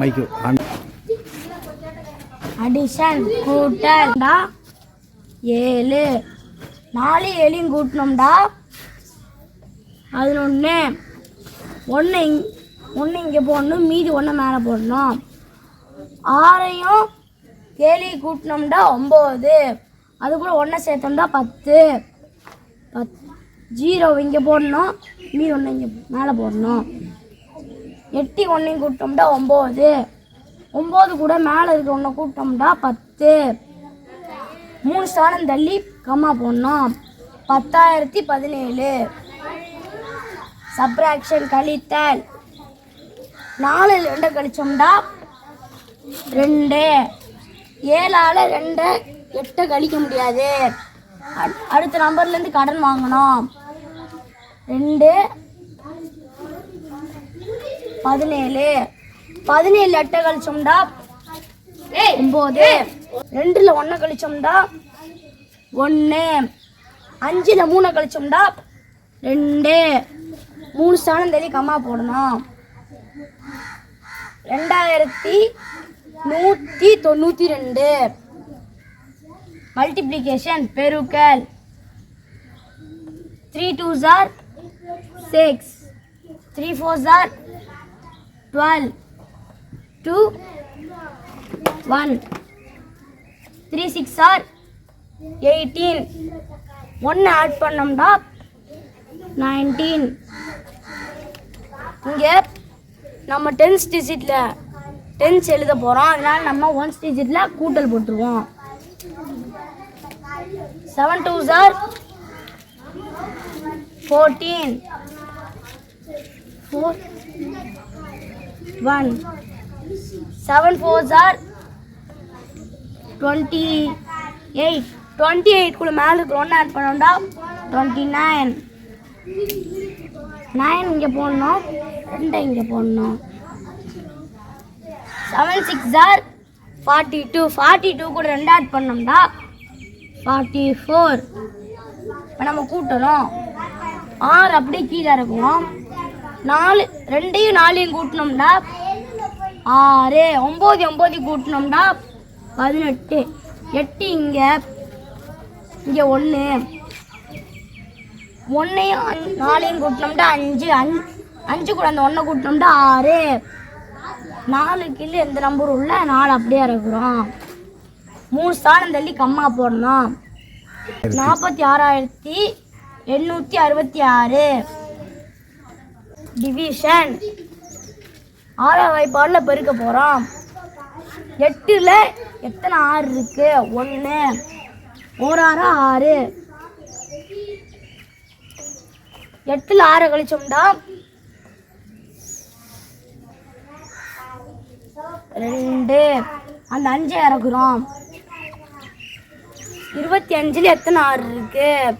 மைக்கு addition கூட்டல்டா ஏழு. நாலு ஏழையும் கூட்டினோம்டா. பதினொன்று ஒன்று இங் ஒன்று இங்கே போடணும் மீதி ஒன்று மேலே போடணும். ஆறையும் ஏழையும் கூட்டினோம்டா ஒம்பது. அது கூட ஒன்றை சேர்த்தோம்டா பத்து. பத் ஜீரோ இங்கே போடணும் மீதி ஒன்று இங்கே மேலே போடணும். எட்டி ஒன்றையும் கூட்டோம்டா ஒம்பது. ஒம்பது கூட மேலே இருக்க ஒன்றை கூட்டோம்டா பத்து. மூணு ஸ்தானம் தள்ளி கம்மா போடணும். பத்தாயிரத்தி பதினேழு. சப்ராக்ஷன் கழித்தல். நாலு ரெண்டை கழிச்சோம்டா ரெண்டு. ஏழால் ரெண்டை எட்டை கழிக்க முடியாது. அடுத்த நம்பர்லேருந்து கடன் வாங்கணும். ரெண்டு பதினேழு. பதினேழு எட்டை கழிச்சோம்டா. ஒம்பது. ரெண்டில் ஒன்றை கழிச்சோம்டா. ஒன்று அஞ்சில் மூணை கழிச்சோம்டா. ரெண்டு. மூணு ஸ்தானம் தள்ளி கம்மா போடணும். ரெண்டாயிரத்தி நூற்றி தொண்ணூற்றி ரெண்டு. மல்டிப்ளிகேஷன் பெருக்கல். த்ரீ டூ ஜார் six three four jar twelve two one three six are eighteen ஒன்று ஆட் பண்ணோம்னா நைன்டீன் இங்கே நம்ம டென்ஸ் டிஜிட்டில் டென்ஸ் எழுத போகிறோம் அதனால் நம்ம ஒன்ஸ் டிஜிட்டில் கூட்டல் போட்டுருவோம். Seven two sir fourteen four one seven four sir twenty eight twenty eight கூட மேலே இருக்கிற ஒன்று ஆட் பண்ணோம்டா டுவெண்ட்டி நைன் நைன் இங்கே போடணும். ரெண்டை இங்கே போடணும். Seven six are forty two forty two கூட ரெண்டு ஆட் பண்ணோம்டா ஃபார்ட்டி ஃபோர் இப்போ நம்ம கூட்டணும். ஆறு அப்படியே கீழே இறக்குவோம். நாலு ரெண்டையும் நாலையும் கூட்டினோம்டா. ஆறு ஒம்பது ஒம்பது கூட்டினோம்டா. பதினெட்டு எட்டு இங்கே. இங்கே ஒன்று ஒன்றையும் நாலையும் கூட்டினோம்டா அஞ்சு. அஞ்சு அஞ்சு கூட அந்த ஒன்றை கூட்டினோம்டா ஆறு. நாலு கீழே எந்த நம்பர் உள்ள நாலு அப்படியே இறக்குறோம். மூணு ஸ்தானம் தள்ளி கம்மா போடணும். நாற்பத்தி ஆறாயிரத்தி எண்ணூற்றி அறுபத்தி ஆறு. டிவிஷன் ஆறாம் வாய்ப்பாடில் பெருக்க போகிறோம் எட்டில் எத்தனை ஆறு இருக்கு? ஒன்று ஒரு ஆறு எட்டில் ஆறு கழிச்சோம்டா. ரெண்டு. அந்த அஞ்சை இறக்குறோம். இருபத்தி அஞ்சில் எத்தனை ஆறு இருக்குது